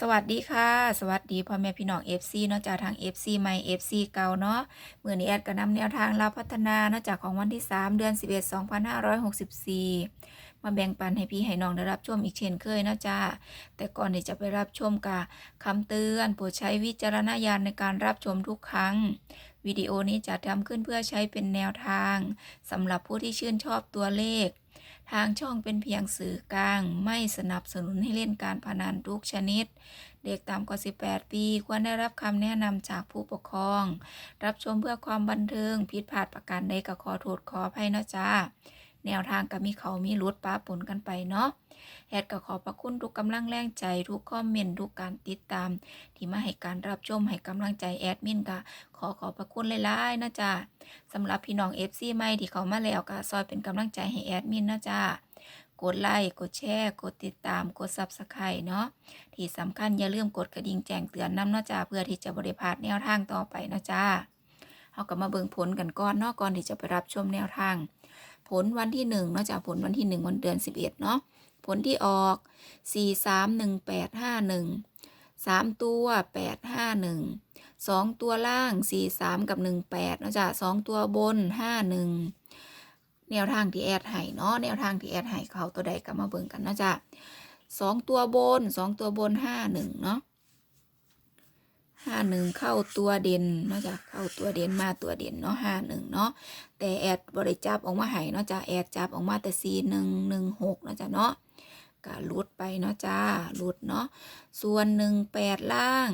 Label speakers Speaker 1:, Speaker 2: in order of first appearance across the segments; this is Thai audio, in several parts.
Speaker 1: สวัสดีค่ะ สวัสดีพ่อแม่พี่น้อง FC เนาะจากทาง FC ใหม่ FC เก่าเนาะมื่อนี้แอดก็นำแนวทางลาพัฒนาเนาะจากของวันที่ 3 เดือน 11 2564 มาแบ่งปันให้พี่ให้น้องได้รับชมอีกเช่นเคยเนาะจ้าแต่ก่อนที่จะไปรับชมกะคำเตือนโปรดใช้วิจารณญาณในการรับชมทุกครั้งวิดีโอนี้จะทำขึ้นเพื่อใช้เป็นแนวทางสำหรับผู้ที่ชื่นชอบตัวเลข ทางช่องเป็นเพียงสื่อกลาง ไม่สนับสนุนให้เล่นการพนันทุกชนิด เด็กต่ำกว่า 18 ปี ควรได้รับคำแนะนำจากผู้ปกครอง รับชมเพื่อความบันเทิง ผิดพลาดประการใดก็ขอโทษขออภัยนะจ๊ะ แนวทางก็มีเขามีรุดป้าปนกันไปเนาะแอดก็ขอบพระคุณทุกกำลังแรงใจ ทุกคอมเมนต์ทุกการติดตาม ที่มาให้การรับชมให้กำลังใจแอดมินก็ขอขอบพระคุณหลายๆนะจ้าสำหรับพี่น้อง FC ใหม่ที่เขามาแล้วก็ซอยเป็นกำลังใจให้แอดมินนะจ้ากดไลค์กดแชร์ กดติดตาม กด Subscribe เนาะ ที่สำคัญอย่าลืมกดกระดิ่งแจ้งเตือนนำเนาะจ้าเพื่อที่จะบริพาดแนวทางต่อไปนะจ้าเราก็มาเบิ่งผลกันก่อนเนาะก่อนที่จะไปรับชมแนวทาง ผลวันที่หนึ่งเนาะจ้าผลวันที่หนึ่งวันเดือนสิบเอ็ดเนาะผลที่ออกสี่สามหนึ่งแปดห้าหนึ่งสามตัวแปดห้าหนึ่งสองตัวล่างสี่สามกับหนึ่งแปดเนาะจ้าสองตัวบนห้าหนึ่งแนวทางที่แอดให้เนาะแนวทางที่แอดให้เขาตัวใดก็มาเบิ่งกันเนาะจ้ะสองตัวบนสองตัวบนห้าหนึ่งเนาะ ห้าหนึ่งเข้าตัวเด่นเนาะจ้ะเข้าตัวเด่นมาตัวเด่นเนาะห้าหนึ่งเนาะแต่แอดบริจับออกมาให้เนาะจ้ะแอดจับออกมาแต่สี่หนึ่งหนึ่งหกเนาะจ้ะเนาะก็ลุดไปเนาะจ้าลุดเนาะส่วนหนึ่งแปดล่าง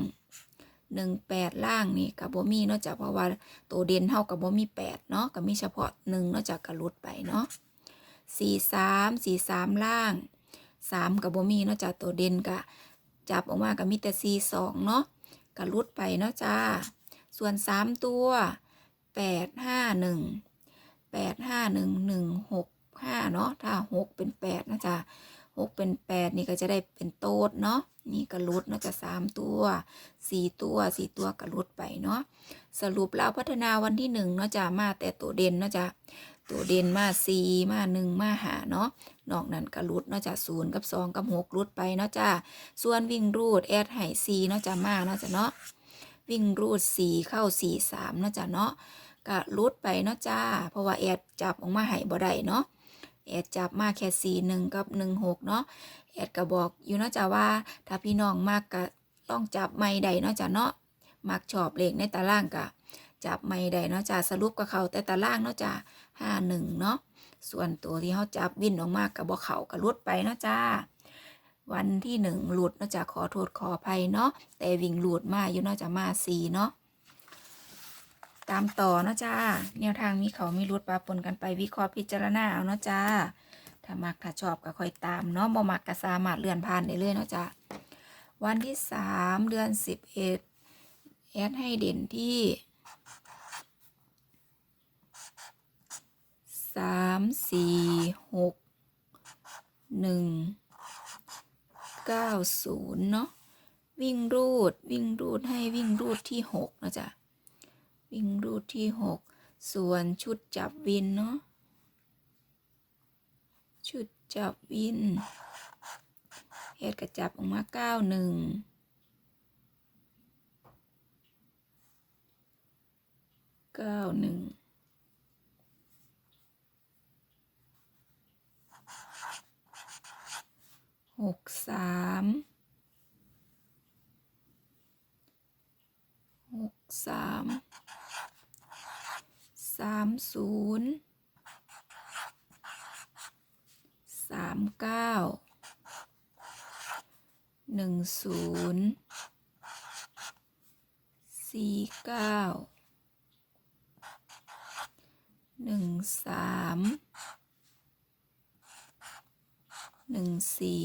Speaker 1: หนึ่งแปดล่างนี่กับบ่มีเนาะจ้ะเพราะว่าตัวเด่นเท่ากับบ่มีแปดเนาะก็มีเฉพาะหนึ่งเนาะจากกระลุดไปเนาะสี่สามสี่สามล่างสามกับบ่มีเนาะจากตัวเด่นกะจับออกมาก็มีแต่สี่สองเนาะ กระลุดไปเนาะจ้า ส่วนสามตัวแปดห้าหนึ่งแปดห้าหนึ่งหนึ่งหกห้าเนาะถ้าหกเป็นแปดนะจ้าหกเป็นแปดนี่ก็จะได้เป็นโต๊ดเนาะนี่กระลุดเนาะจะสามตัวสี่ตัวสี่ตัวกระลุดไปเนาะสรุปแล้วพัฒนาวันที่หนึ่งเนาะจ้ะมาแต่ตัวเด่นเนาะจ้ะ ตัวเด่นมาสี่มาหนึ่งมาหาเนาะนอกนั้นก็รุดเนาะจ้ะศูนย์กับสองกับหกรุดไปเนาะจ้ะส่วนวิ่งรูดแอดไห่สี่เนาะจ้ะมาเนาะจ้ะเนาะวิ่งรูดสี่เข้าสี่สามเนาะจ้ะเนาะก็รุดไปเนาะจ้า เพราะว่าแอดจับออกมาไห่บ่ได้เนาะแอดจับมาแค่สี่หนึ่งกับหนึ่งหกเนาะแอดก็บอกอยู่เนาะจ้ะว่า ถ้าพี่น้องมากก็ต้องจับไม่ได้เนาะจ้ะเนาะมักชอบเลขในตารางกะ จับไม่ได้เนาะจ้าสรุปกับเขาแต่ตารางเนาะจ้าห้าหนึ่งเนาะส่วนตัวที่เขาจับวิ่นออกมากับบ่เขากับลุดไปเนาะจ้าวันที่หนึ่งหลุดเนาะจ้าขอโทษขออภัยเนาะแต่วิ่งหลุดมาอยู่เนาะจ้ามาสี่เนาะตามต่อเนาะจ้าแนวทางมีเขามีรุดปะปนกันไปวิเคราะห์พิจารณาเอาเนาะจ้าถ้ามักถ้าชอบก็ค่อยตามเนาะบ่มักก็สามารถเลื่อนผ่านได้เลยเนาะจ้าวันที่สามเดือนสิบเอ็ดแอดให้เด่นที่ สามสี่หกหนึ่งเก้าศูนย์เนาะวิ่งรูดวิ่งรูดให้วิ่งรูดที่หกนะจ๊ะวิ่งรูดที่หกส่วนชุดจับวินเนาะชุดจับวินแอดกระจับออกมาเก้าหนึ่งเก้าหนึ่ง หกสามหกสามสามศูนย์สามเก้าหนึ่งศูนย์สี่เก้าหนึ่งสามหนึ่งสี่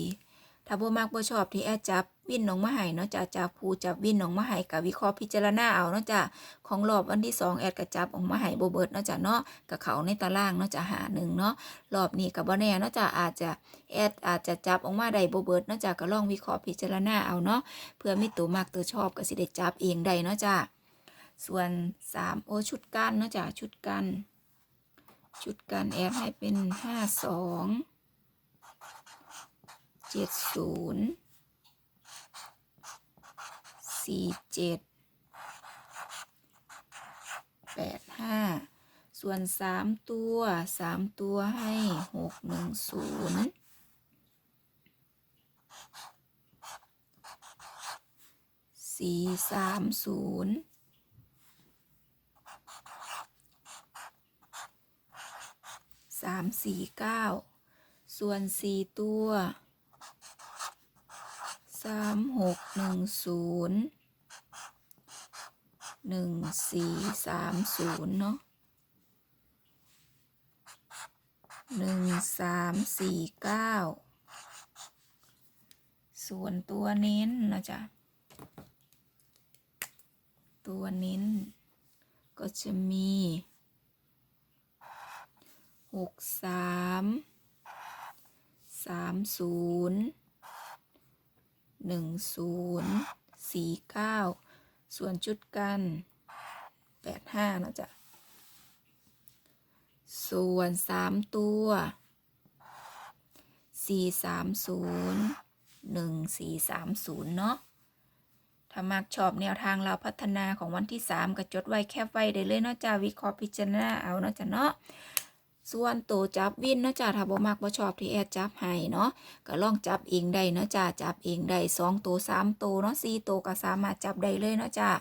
Speaker 1: าบ่มักบ่ชอบที่แอดจับวินหนองมะไห่เนาะจ้ะจับผู้จับวินหนองมะไห่กับวิเคราะห์พิจารณาเอาเนาะจ้ะของรอบวันที่สองแอดก็จับออกมาไห่บ่เบิดเนาะจ้ะเนาะกับเขาในตารางเนาะจ้ะหาหนึ่งเนาะรอบนี้กับบ่แน่เนาะจ้ะอาจจะแอดอาจจะจับออกมาได้บ่เบิดเนาะจ้ะก็ลองวิเคราะห์พิจารณาเอาเนาะเพื่อมีตัวมักตัวชอบก็สิได้จับเองได้เนาะจ้ะส่วนสามโอชุดกันเนาะจ้ะชุดกัน ชุดการแอดให้เป็นห้าสอง เจ็ดศูนย์สี่เจ็ดแปดห้าส่วนสามตัวสามตัวให้หกหนึ่งศูนย์สี่สามศูนย์สามสี่เก้าส่วนสี่ตัว สามหกหนึ่งศูนย์หนึ่งสี่สามศูนย์เนาะหนึ่งสามสี่เก้าส่วนตัวเน้นนะจ๊ะ ตัวเน้น ก็จะมีหกสามสามศูนย์ หนึ่งศูนย์สี่เก้าส่วนจุดกันแปดห้านะจ๊ะส่วนสามตัวสี่สามศูนย์หนึ่งสี่สามศูนย์เนาะถ้ามักชอบแนวทางเราพัฒนาของวันที่ 3 ก็จดไว้แคบไว้ได้เลยเนาะจ้าวิเคราะห์พิจารณาเอาเนาะจ้ะเนาะ ส่วนตัวจับวินเนาะจ้าถ้าบ่มักบ่ชอบที่แอดจับให้เนาะก็ลองจับเองได้เนาะจ้าจับเองได้2ตัว3ตัวเนาะ4ตัวก็สามารถจับได้เลยเนาะจ้า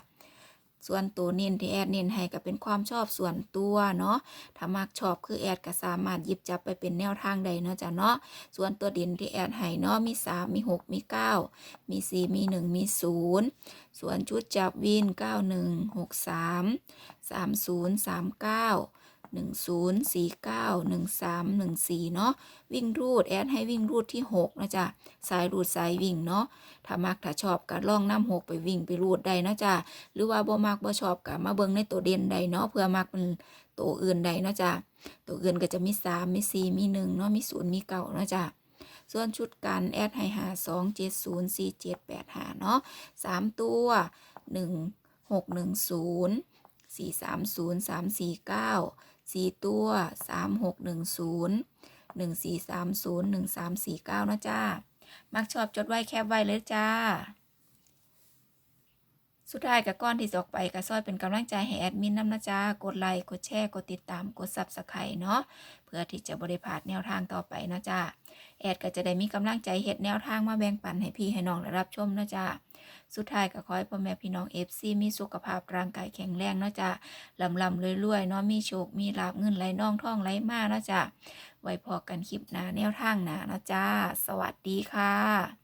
Speaker 1: ส่วนตัวเน้นที่แอดเน้นให้ก็เป็นความชอบส่วนตัวเนาะ ถ้ามักชอบคือแอดก็สามารถหยิบจับไปเป็นแนวทางได้เนาะจ้ะเนาะ ส่วนตัวเด่นที่แอดให้เนาะมี3มี6มี9มี4มี1มี0ส่วนชุดจับวิน91 63 30 39 10 49 13 14 เนาะวิ่งรูดแอดให้วิ่งรูดที่ 6 นะจ๊ะ สายรูดสายวิ่งเนาะถ้ามักถ้าชอบก็ล่องน้ำหกไปวิ่งไปรูดได้นะจ๊ะ หรือว่าบ่มักบ่ชอบก็มาเบิ่งในตัวเด่นใดเนาะเพื่อมักเป็นตัวอื่นใดเนาะจ๊ะ ตัวอื่นก็จะมี 3 มี 4 มี 1 เนาะมี 0 มีเก้าเนาะจ๊ะส่วนชุดกันแอดให้หาสองเจ็ดศูนย์สี่เจ็ดแปดหาเนาะสามตัวหนึ่งหกหนึ่งศูนย์สี่สามศูนย์สามสี่เก้า สี่ตัวสามหกหนึ่งศูนย์หนึ่งสี่สามศูนย์หนึ่งสามสี่เก้านะจ้า มักชอบจดไว้แคบไว้เลยจ้า สุดท้ายกับก้อนที่จะออกไปก็ซอยเป็นกำลังใจให้แอดมินน้ำนะจ้ากดไลค์กดแชร์กดติดตามกดซับสไครต์เนาะเพื่อที่จะบริพาดแนวทางต่อไปนะจ้าแอดก็จะได้มีกำลังใจเฮ็ดแนวทางมาแบ่งปันให้พี่ให้น้องได้รับชมนะจ๊ะสุดท้ายก็ขอให้พ่อแม่พี่น้องเอฟซีมีสุขภาพร่างกายแข็งแรงนะจ๊ะลำลำรวยๆเนาะมีโชคมีลาบเงินไหลน่องท่องไหลมาเนะจ๊ะไว้พอกันคลิปหน้าแนวทางหน้านะจ๊ะสวัสดีค่ะ